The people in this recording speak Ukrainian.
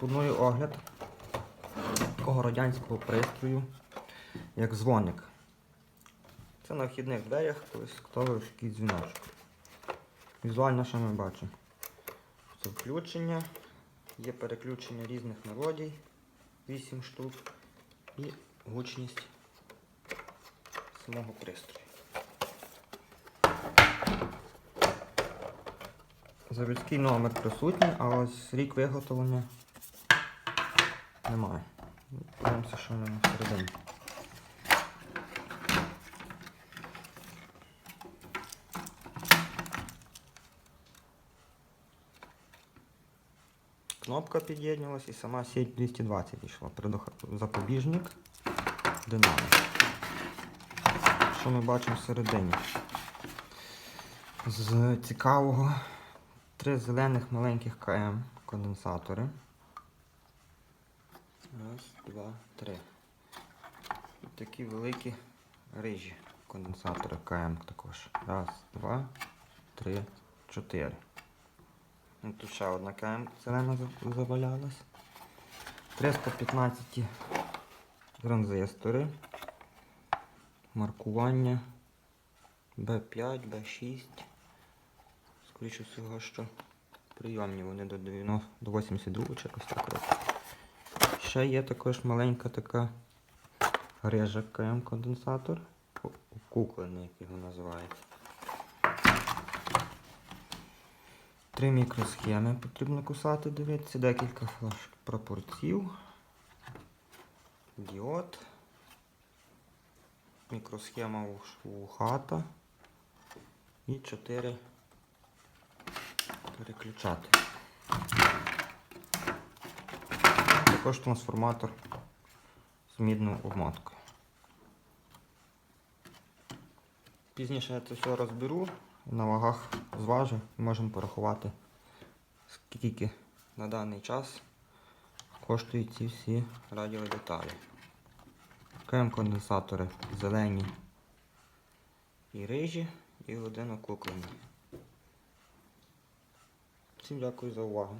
пропоную огляд такого радянського пристрою, як дзвоник. Це на вхідних дверях, колись ставив якийсь дзвіночок. Візуально, що ми бачимо? Це включення, є переключення різних мелодій, 8 штук, і гучність самого пристрою. Заводський номер присутній, а ось рік виготовлення немає. Подивимося, що в ньому всередині. Кнопка під'єднувалась і сама сеть 220 йшла. Запобіжник, динамо. Що ми бачимо всередині? З цікавого три зелених маленьких КМ конденсатори. Раз, два, три. Такі великі рижі конденсатори КМ також. Раз, два, три, чотири. Ну, Тут ще одна КМ за- завалялась. 315 транзистори. Маркування B5, B6. Скоріше всього, що прийомні вони до 90, до 82 чи якось так роблять. Ще є також маленька така рижа КМ конденсатор. Куклений, як його називають. Три мікросхеми потрібно кусати, дивитися, декілька пропорців. Діод. Мікросхема у. І чотири переключати. Також трансформатор з мідною обмоткою. Пізніше я це все розберу, на вагах зважу і можемо порахувати, скільки на даний час коштують ці всі радіодеталі. КМ конденсатори зелені і рижі, і один окуклений. Всім дякую за увагу.